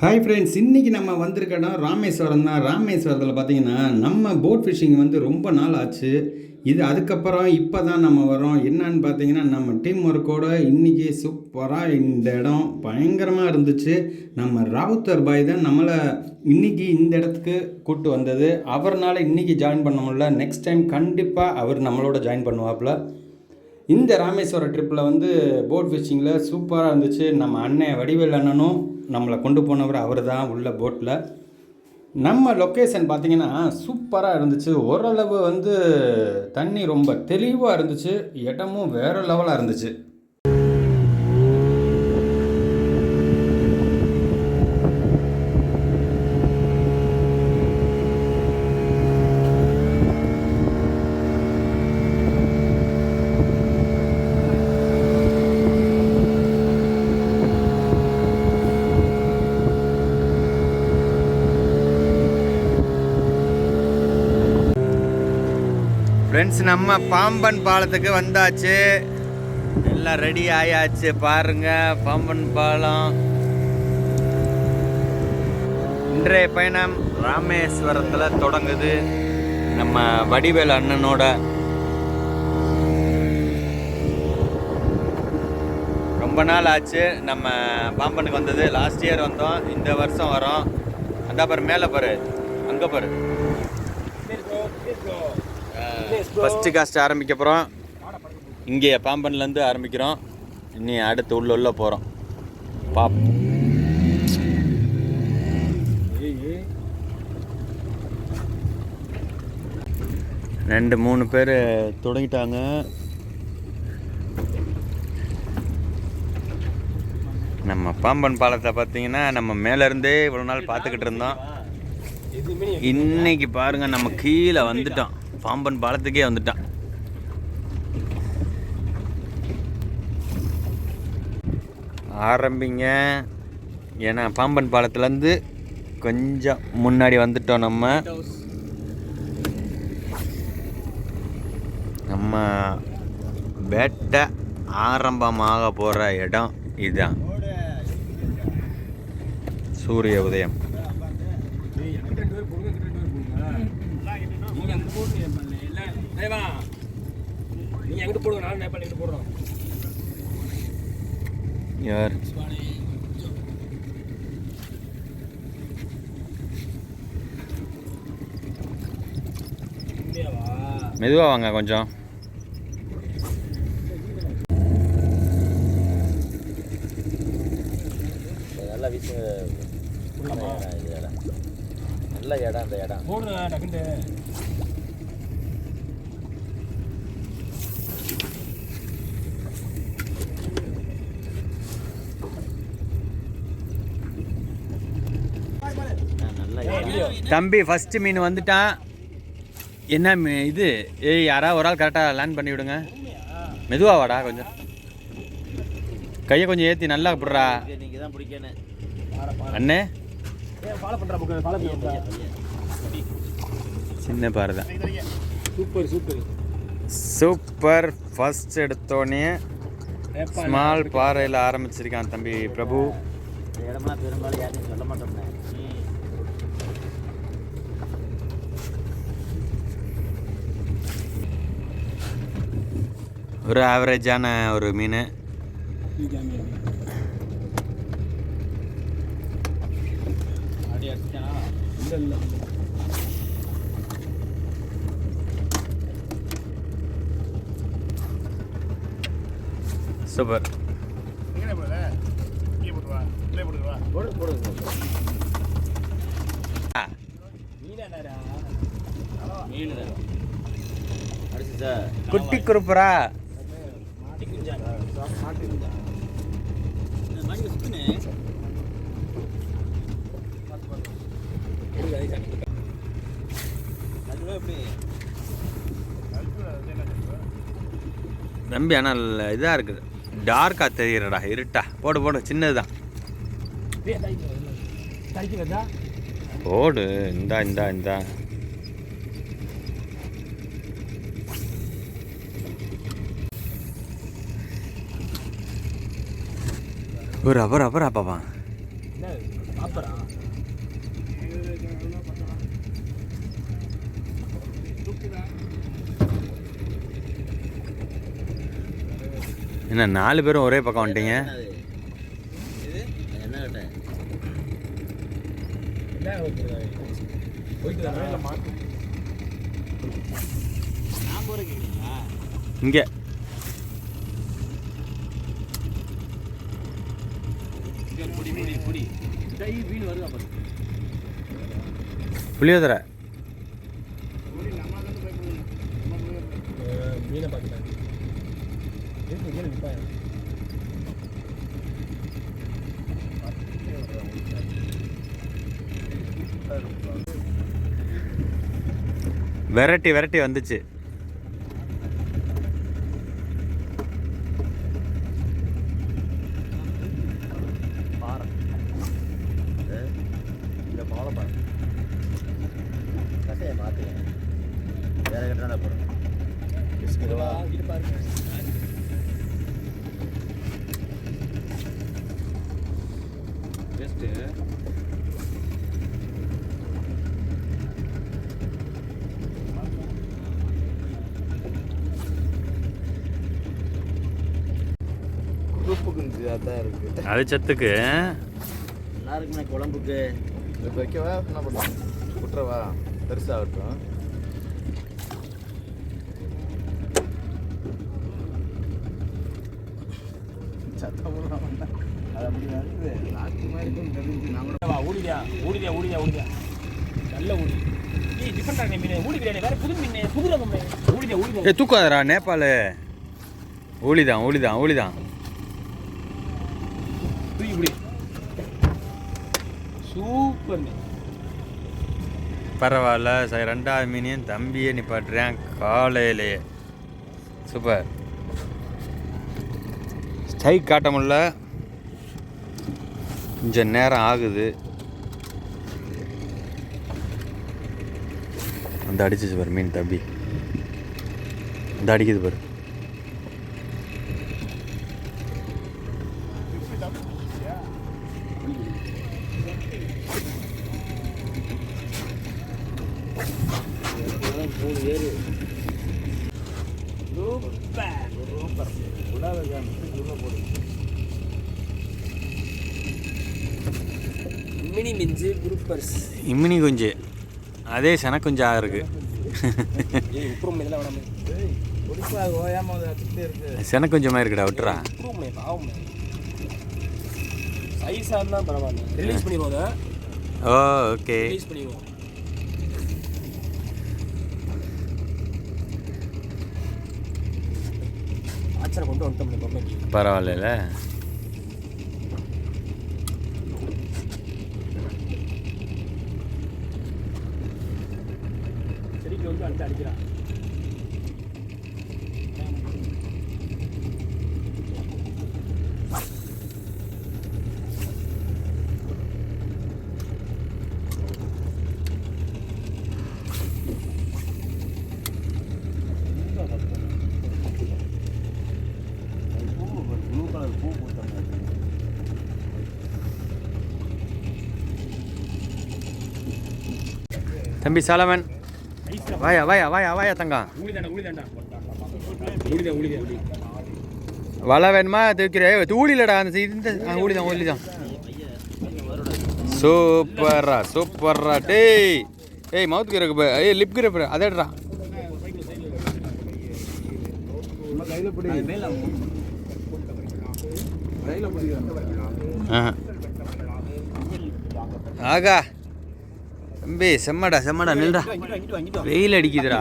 Hi friends இன்றைக்கி நம்ம வந்திருக்க இடம் ராமேஸ்வரம் தான். ராமேஸ்வரத்தில் பார்த்தீங்கன்னா நம்ம போட் ஃபிஷிங் வந்து ரொம்ப நாள் ஆச்சு. இது அதுக்கப்புறம் இப்போ தான் நம்ம வரோம் என்னன்னு பார்த்தீங்கன்னா நம்ம டீம் ஒர்க்கோட இன்றைக்கி சூப்பராக இந்த இடம் பயங்கரமாக இருந்துச்சு. நம்ம ராவுத்தர் பாய் தான் நம்மளை இன்றைக்கி இந்த இடத்துக்கு கூப்பிட்டு வந்தது. அவர்னால இன்றைக்கி ஜாயின் பண்ண முடியல. நெக்ஸ்ட் டைம் கண்டிப்பாக அவர் நம்மளோட ஜாயின் பண்ணுவாப்பில். இந்த ராமேஸ்வரம் ட்ரிப்பில் வந்து போட் ஃபிஷிங்கில் சூப்பராக இருந்துச்சு. நம்ம அண்ணன் வடிவேல் அண்ணனும் நம்மளை கொண்டு போனவர் அவர் தான் உள்ள போட்டில் நம்ம லொக்கேஷன் பார்த்தீங்கன்னா சூப்பராக இருந்துச்சு. ஓரளவு வந்து தண்ணி ரொம்ப தெளிவாக இருந்துச்சு. இடமும் வேறு லெவலாக இருந்துச்சு. ஃப்ரெண்ட்ஸ் நம்ம பாம்பன் பாலத்துக்கு வந்தாச்சு. எல்லாம் ரெடி ஆயாச்சு. பாருங்க பாம்பன் பாலம். இன்றைய பயணம் ராமேஸ்வரத்தில் தொடங்குது. நம்ம வடிவேல் அண்ணனோட ரொம்ப நாள் ஆச்சு. நம்ம பாம்பனுக்கு வந்தது. லாஸ்ட் இயர் வந்தோம். இந்த வருஷம் வரோம். அந்த பாரு மேலே பாரு. அங்கே பாரு. ஃபஸ்ட்டு காஸ்ட் ஆரம்பிக்க போகிறோம் இங்கே பாம்பன்லேருந்து ஆரம்பிக்கிறோம். இனி அடுத்து உள்ள உள்ள போகிறோம் பாப் ரெண்டு மூணு பேர் தொடங்கிட்டாங்க. நம்ம பாம்பன் பாலத்தை பார்த்தீங்கன்னா நம்ம மேலேருந்தே இவ்வளோ நாள் பார்த்துக்கிட்டு இருந்தோம். இன்னைக்கு பாருங்க நம்ம கீழே வந்துட்டோம். பாம்பன் பாலத்துக்கே வந்துட்டோம் ஆரம்பிங்க. ஏன்னா பாம்பன் பாலத்துலேருந்து கொஞ்சம் முன்னாடி வந்துட்டோம் நம்ம. நம்ம வேட்டை ஆரம்பமாக போகிற இடம் இதுதான். சூரிய உதயம். நீங்க அங்கிட்டு போடுங்க நேபாளி இல்ல தேவா நானும் நேபாளி இங்கிட்டு போடுறோம் யார்? மெதுவாக வாங்க கொஞ்சம். நல்லா வீசு நல்ல இடம் அந்த இடம். போடுற டக்குண்டு நல்ல இடம் தம்பி ஃபஸ்ட்டு மீன் வந்துட்டான். என்ன மீ- இது? ஏய் யாராவது ஒரு ஆள் கரெக்டாக லேண்ட் பண்ணி விடுங்க. மெதுவாக வாடா கொஞ்சம். கையை கொஞ்சம் ஏற்றி நல்லா பிடுறா. அண்ணே. சின்ன பாரு தான் சூப்பர் சூப்பர் சூப்பர் ஃபர்ஸ்ட் எடுத்தோடனே ஸ்மால் பாறையில் ஆரம்பிச்சிருக்கான் தம்பி பிரபு. இடம்லாம் பெரும்பாலும் யாருன்னு சொல்ல மாட்டோம்ண்ணே. ஒரு ஆவரேஜான ஒரு மீன். அடி அடிச்சானா இல்ல இல்ல சூப்பர் குட்டி குறுப்புறா. தம்பி ஆனால் இதாக இருக்குது. டார்க்காக தெரியுறடா இருட்டா. போடு போடு சின்னதுதான் போடு இந்தா இந்தா இந்தா. ஒரு அவர் அவர் அப்பாவா என்ன நாலு பேரும் ஒரே பக்கம் வந்துட்டீங்க? இங்கே என்ன கேட்டேன் என்ன போயிட்டு வரேன் நான் போறீங்களா இங்கே பொடி பொடி பொடி மீன் வருதா பாரு புளியோதரை. மீனை நிற்பாங்க வெரைட்டி வெரைட்டி வந்துச்சு பாறை இந்த பாலை பாரு கட்டையை மாற்றுங்க வேற கட்டான போகிறேன் இது பாருங்க பெஸ்ட்டு குரூப்பு குஞ்சு அதான் இருக்கு. அது சத்துக்கு. நல்லா இருக்குண்ணே குழம்புக்கு. இப்போ வைக்கவா? என்ன பண்ணலாம் குட்டுறவா? பெருசாகட்டும் சத்தம் அது அப்படி வருது லாஸ்ட் மாதிரி தெரிஞ்சு நான் கூட வா ஊடியா ஊடியா ஊடியா ஊடியா நல்ல ஊடி தூக்காதரா நேபாள். ஊழிதான் ஊழிதான் ஊழிதான் தூக்கி பிடி. சூப்பர் பரவாயில்ல சார் ரெண்டாவது மீனையும் தம்பியை நிப்பாட்டுறேன் காலையிலேயே சூப்பர் ஸ்ட்ரைக் காட்ட முடில கொஞ்சம் நேரம் ஆகுது. அந்த அடிச்சிச்சு பாரு மீன் தம்பி. அந்த அடிக்குது பாரு. மூணு பேர் சூப்பர் மினி மிஞ்சு குரூப்பர்ஸ் இம்மினி குஞ்சு. அதே சென குஞ்சா இருக்கு உப்புறம் இதெல்லாம் வேணாமே. சென குஞ்சமாக இருக்குடா விட்டுறா. சைஸாக இருந்தால் பரவாயில்ல. ரிலீஸ் பண்ணிடுவோம் ஓ ஓகே. ரிலீஸ் பண்ணிடுவோம். கொண்டு வந்துட்டோம் இந்த பொம்மைக்கு பரவாயில்ல செடிக்கு வந்து அடிச்சு அடிக்கிறான். தம்பி சாலமன். வாயா வாயா வாயா வாயா தங்கம் வலை வேணுமா? தூக்கிறே ஊழிலடா அந்த இது இந்த ஊழிதான் ஊழிதான். சூப்பர்ரா சூப்பர்ரா. டேய் ஏய் மவுத் கிரக்கு ஏய் லிப் கிரப்பு அதேடா ஆகா தம்பி செம்மடா செம்மடா நில்டா. வெயில் அடிக்குதுடா.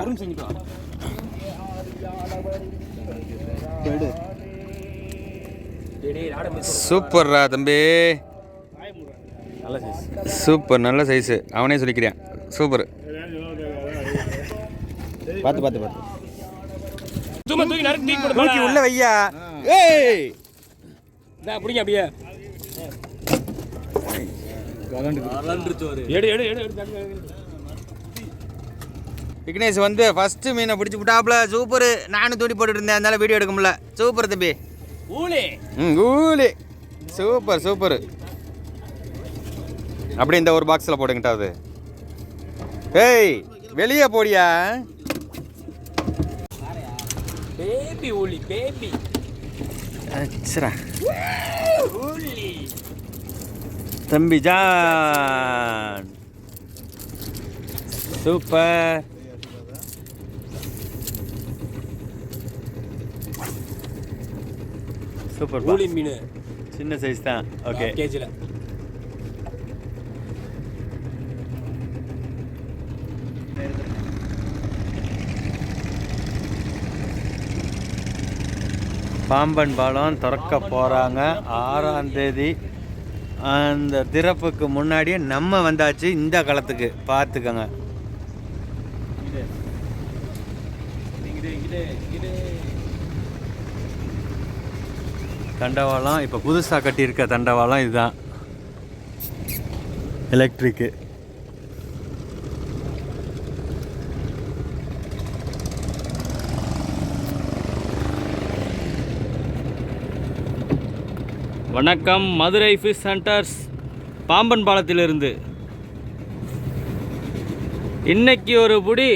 சூப்பர்ரா தம்பி. சூப்பர் நல்ல சைஸு அவனே சொல்லிக்கிறேன். சூப்பர். பார்த்து பார்த்து பார்த்து. தூக்கி. உள்ள வையா. ஏய்! இந்தா, பிடிங்க அப்படியே. விக்னேஷ் வந்து ஃபர்ஸ்ட் மீனை பிடிச்சி விட்டாப்புல. சூப்பர். நானும் தூண்டி போட்டுட்டு இருந்தேன். அதனால வீடியோ எடுக்க முடியல. சூப்பர் தம்பி. ஊழி ம் ஊலி. Super super. அப்படி இந்த ஒரு பாக்ஸில் போடுங்கிட்டாவது ஏய் வெளியே போடியா? பேபி ஊழி பேபி. அச்சரா ஊழி தம்பி ஜான் சூப்பர் சூப்பர் ஊழி மீன் சின்ன சைஸ் தான். ஓகே கேஜியில் பாம்பன் பாலம் திறக்க போகிறாங்க ஆறாம் தேதி அந்த திறப்புக்கு முன்னாடியே நம்ம வந்தாச்சு இந்த களத்துக்கு பார்த்துக்கோங்க. தண்டவாளம் இப்போ புதுசாக கட்டியிருக்க தண்டவாளம் இதுதான். எலக்ட்ரிக்கு வணக்கம் மதுரை ஃபிஷ் சென்டர்ஸ் பாம்பன் பாலத்திலிருந்து. இன்னைக்கு ஒரு புடி.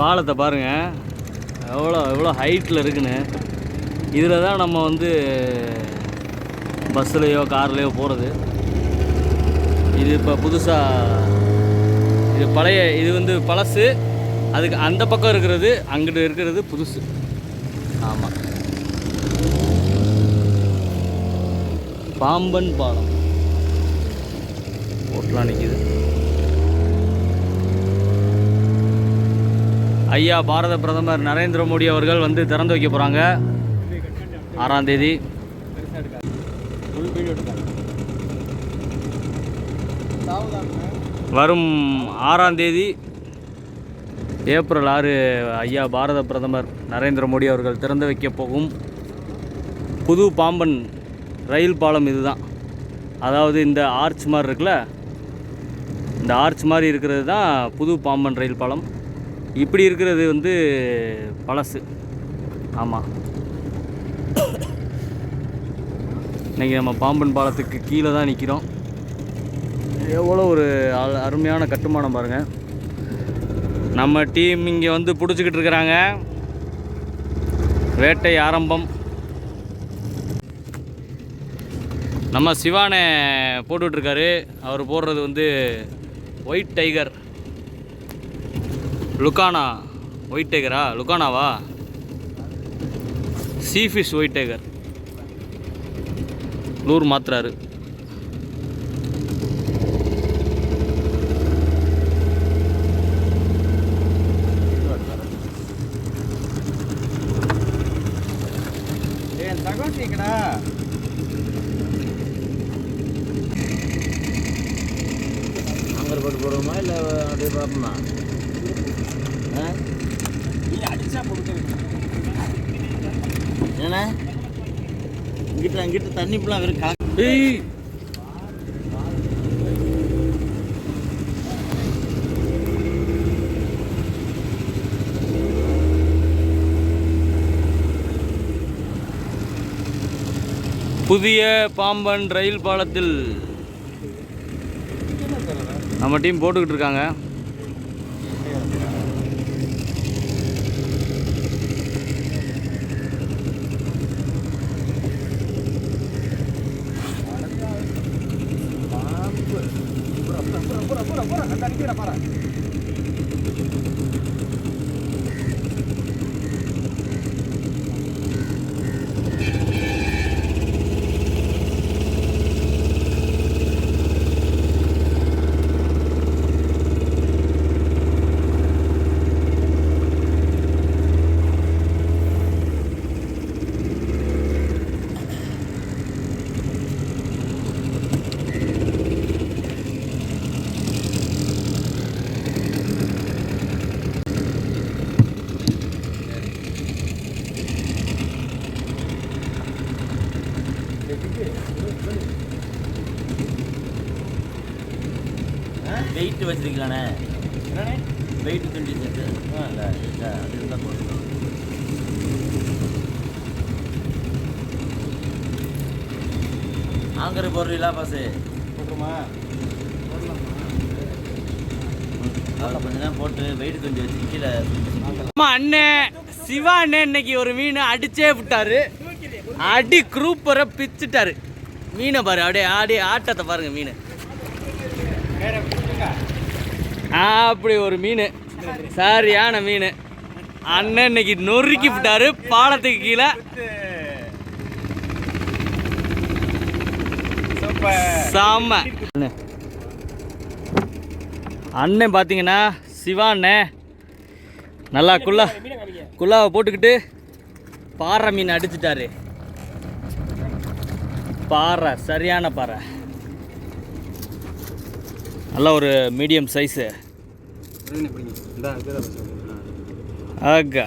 பாலத்தை பாருங்கள் எவ்வளோ எவ்வளோ ஹைட்டில் இருக்குன்னு. இதில் தான் நம்ம வந்து பஸ்ஸுலேயோ கார்லேயோ போகிறது இது இப்போ புதுசாக இது பழைய இது வந்து பழசு. அதுக்கு அந்த பக்கம் இருக்கிறது அங்கிட்டு இருக்கிறது புதுசு. ஆமாம் பாம்பன் பாலம். ஓட்டலாம் நிற்கிது ஐயா பாரத பிரதமர் நரேந்திர மோடி அவர்கள் வந்து திறந்து வைக்க போகிறாங்க ஆறாம் தேதி. வரும் ஆறாம் தேதி ஏப்ரல் ஆறு ஐயா பாரத பிரதமர் நரேந்திர மோடி அவர்கள் திறந்து வைக்கப் போகும் புது பாம்பன் ரயில் பாலம் இதுதான். அதாவது இந்த ஆர்ச் மாதிரி இருக்குல்ல இந்த ஆர்ச் மாதிரி இருக்கிறது தான் புது பாம்பன் ரயில் பாலம். இப்படி இருக்கிறது வந்து பழசு. ஆமாம் இன்றைக்கி நம்ம பாம்பன் பாலத்துக்கு கீழே தான் நிற்கிறோம் எவ்வளோ ஒரு அருமையான கட்டுமானம் பாருங்கள் நம்ம டீம் இங்கே வந்து பிடிச்சிக்கிட்டு இருக்கிறாங்க. வேட்டை ஆரம்பம். நம்ம சிவானே போட்டுட்ருக்காரு அவர் போடுறது வந்து ஒயிட் டைகர். லுக்கானா? ஒயிட் டைகரா? லுக்கானாவா? Sea fish white tiger. Lure மாத்துறாரு. இல்லை அப்படியே பார்ப்போமா? ஆ? நீ அடிச்சா போட்டு என்னண்ணே? இங்கிட்ட அங்கிட்ட தண்ணி இப்பெல்லாம் வெறும் கா புதிய பாம்பன் ரயில் பாலத்தில் நம்ம டீம் போட்டுக்கிட்டு இருக்காங்க. வெயிட் வச்சிருக்கலாண்ணே வெயிட் டுவெண்ட்டி செட்டு இல்லை அது இருந்தால் போதும் ஆங்கர் போடுறீங்களா பாசு. போட்டுருமா அதில் கொஞ்ச நேரம் போட்டு வெயிட் டுவெண்ட்டி வச்சு கீழே அம்மா அண்ணன் சிவா அண்ணன் இன்னைக்கு ஒரு மீன் அடிச்சே விட்டாரு. அடி குரூப்பரை பிச்சுட்டாரு. மீனை பாரு அப்படியே ஆடி ஆட்டத்தை பாருங்க மீன். அப்படி ஒரு மீன். சரியான மீன். அண்ணன் இன்னைக்கு நொறுக்கி விட்டாரு பாலத்துக்கு கீழே. செம்ம. அண்ணன் பார்த்தீங்கன்னா சிவா அண்ணன் நல்லா குல்லா குல்லாவை போட்டுக்கிட்டு பாறை மீன் அடிச்சிட்டாரு. பாறை சரியான பாறை. நல்ல ஒரு மீடியம் சைஸு ஆகா.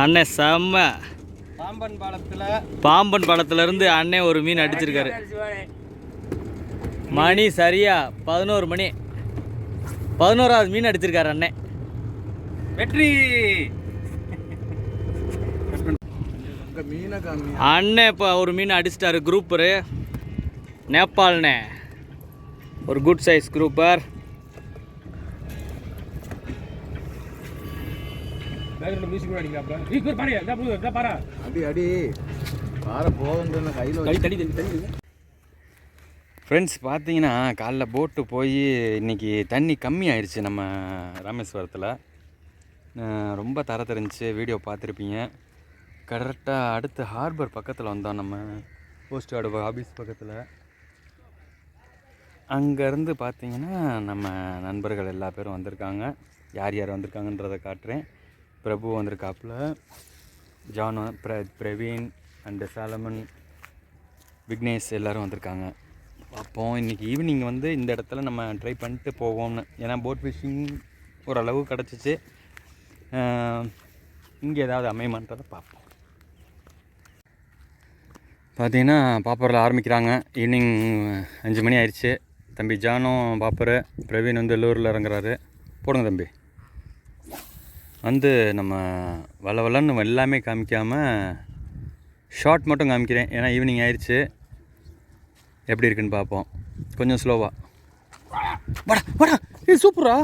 அண்ணன் செம்ம. பாம்பன் பாலத்தில் பாம்பன் படத்துலேருந்து அண்ணன் ஒரு மீன் அடிச்சிருக்காரு. மணி சரியா பதினோரு மணி. பதினோராவது மீன் அடிச்சிருக்காரு அண்ணன் வெற்றி! அண்ணன் இப்போ ஒரு மீன் அடிச்சிட்டாரு குரூப்பரு நேபாள்ண்ணே ஒரு குட் சைஸ் குரூப்பர் ஃப்ரெண்ட்ஸ் பார்த்தீங்கன்னா காலைல போட்டு போய் இன்னைக்கு தண்ணி கம்மி ஆயிடுச்சு நம்ம ராமேஸ்வரத்தில். ரொம்ப தர தெரிஞ்சு வீடியோ பார்த்துருப்பீங்க. கரெக்டாக அடுத்து ஹார்பர் பக்கத்தில் வந்தோம் நம்ம. போஸ்ட் கார்டு ஆஃபீஸ் பக்கத்தில். அங்கேருந்து பார்த்தீங்கன்னா நம்ம நண்பர்கள் எல்லா பேரும் வந்திருக்காங்க. யார் யார் வந்திருக்காங்கன்றதை காட்டுறேன். பிரபு வந்திருக்காப்புல. ஜான் பிர பிரவீன் அண்டு சாலமன் விக்னேஷ் எல்லோரும் வந்திருக்காங்க. பார்ப்போம் இன்றைக்கி ஈவினிங் வந்து இந்த இடத்துல நம்ம ட்ரை பண்ணிட்டு போவோம்னு. ஏன்னா போட் ஃபிஷிங் ஓரளவு கிடச்சிச்சு. இங்கே ஏதாவது அமையமான்றதை பார்ப்போம் பார்த்தீங்கன்னா பாப்பரில் ஆரம்பிக்கிறாங்க. ஈவினிங் அஞ்சு மணி ஆயிடுச்சு. தம்பி ஜானும் பாப்பர் பிரவீன் வந்து எல்லூரில் இறங்குறாரு. போடுங்க தம்பி. வந்து நம்ம வள வளன்னு எல்லாமே காமிக்காமல் ஷார்ட் மட்டும் காமிக்கிறேன். ஏன்னா ஈவினிங் ஆயிடுச்சு. எப்படி இருக்குன்னு பார்ப்போம். கொஞ்சம் ஸ்லோவாக வாடா வாடா. ஏ சூப்பரா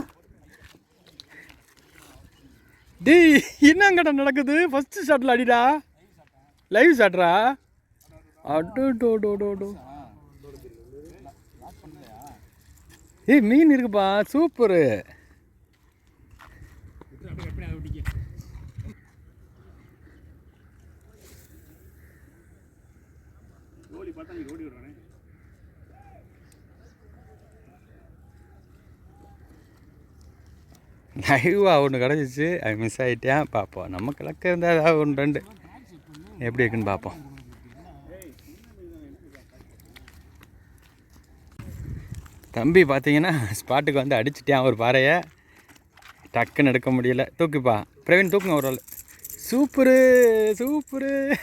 டேய் என்னங்கடா நடக்குது? ஃபஸ்ட்டு ஷாட்டில் அடிடா. லைவ் ஷாட்ரா அடோ டோ டோ டோ டோ. ஏய் மீன் இருக்குப்பா. சூப்பரு. லைவாக ஒன்று கிடச்சிச்சு. அது மிஸ் ஆகிட்டேன் பார்ப்போம் நம்ம கிழக்க இருந்தால் ஏதாவது ஒன்று ரெண்டு. எப்படி இருக்குன்னு பார்ப்போம் தம்பி பார்த்தீங்கன்னா ஸ்பாட்டுக்கு வந்து அடிச்சிட்டேன் ஒரு பாறையை. டக்குன்னு எடுக்க முடியல. தூக்குப்பா. பிரவீன் தூக்குங்க ஒரு ஆள். Super super.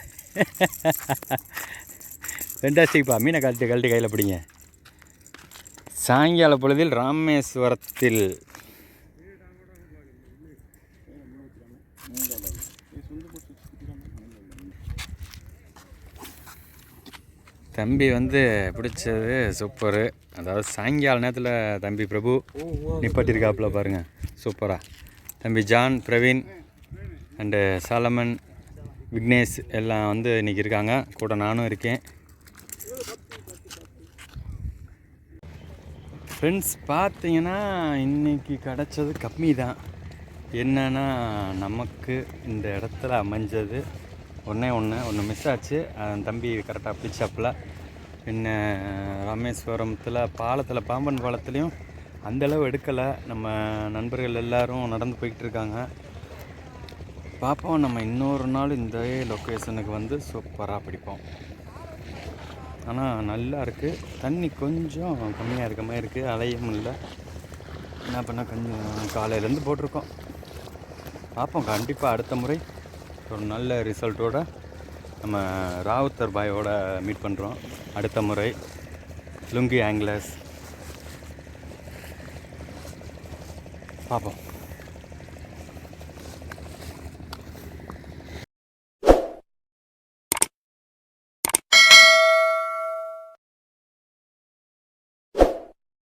ரெண்டாஸ்டிக்ப்பா மீனை கழட்டி கழட்டி கையில் பிடிங்க. சாயங்கால பொழுதில் ராமேஸ்வரத்தில் தம்பி வந்து பிடிச்சது சூப்பரு. அதாவது சாயங்கால நேரத்தில் தம்பி பிரபு நிப்பாட்டியிருக்காப்புல பாருங்கள் சூப்பராக தம்பி John Praveen and Solomon Vignesh எல்லாம் வந்து இன்றைக்கி இருக்காங்க. கூட நானும் இருக்கேன். ஃப்ரெண்ட்ஸ் பார்த்தீங்கன்னா இன்றைக்கி கிடச்சது கம்மி தான். என்னென்னா நமக்கு இந்த இடத்துல அமைஞ்சது ஒன்றே ஒன்று ஒன்று மிஸ் ஆச்சு. தம்பி கரெக்டாக பிடிச்சாப்பில் பின்ன ராமேஸ்வரத்தில் பாலத்தில் பாம்பன் பாலத்துலேயும் அந்தளவு எடுக்கலை. நம்ம நண்பர்கள் எல்லோரும் நடந்து போய்கிட்டு இருக்காங்க. பார்ப்போம் நம்ம இன்னொரு நாள் இந்த லொக்கேஷனுக்கு வந்து சூப்பராக பிடிப்போம். ஆனால் நல்லா இருக்குது தண்ணி கொஞ்சம் கம்மியாக இருக்க மாதிரி இருக்குது அலையும் இல்லை. என்ன பண்ண கொஞ்சம் காலையிலேருந்து போட்டிருக்கோம். பார்ப்போம் கண்டிப்பாக அடுத்த முறை. ஒரு நல்ல ரிசல்ட்டோட நம்ம ராவுத்தர் பாயோட மீட் பண்ணுறோம் அடுத்த முறை லுங்கி ஆங்கிலஸ் பார்ப்போம்.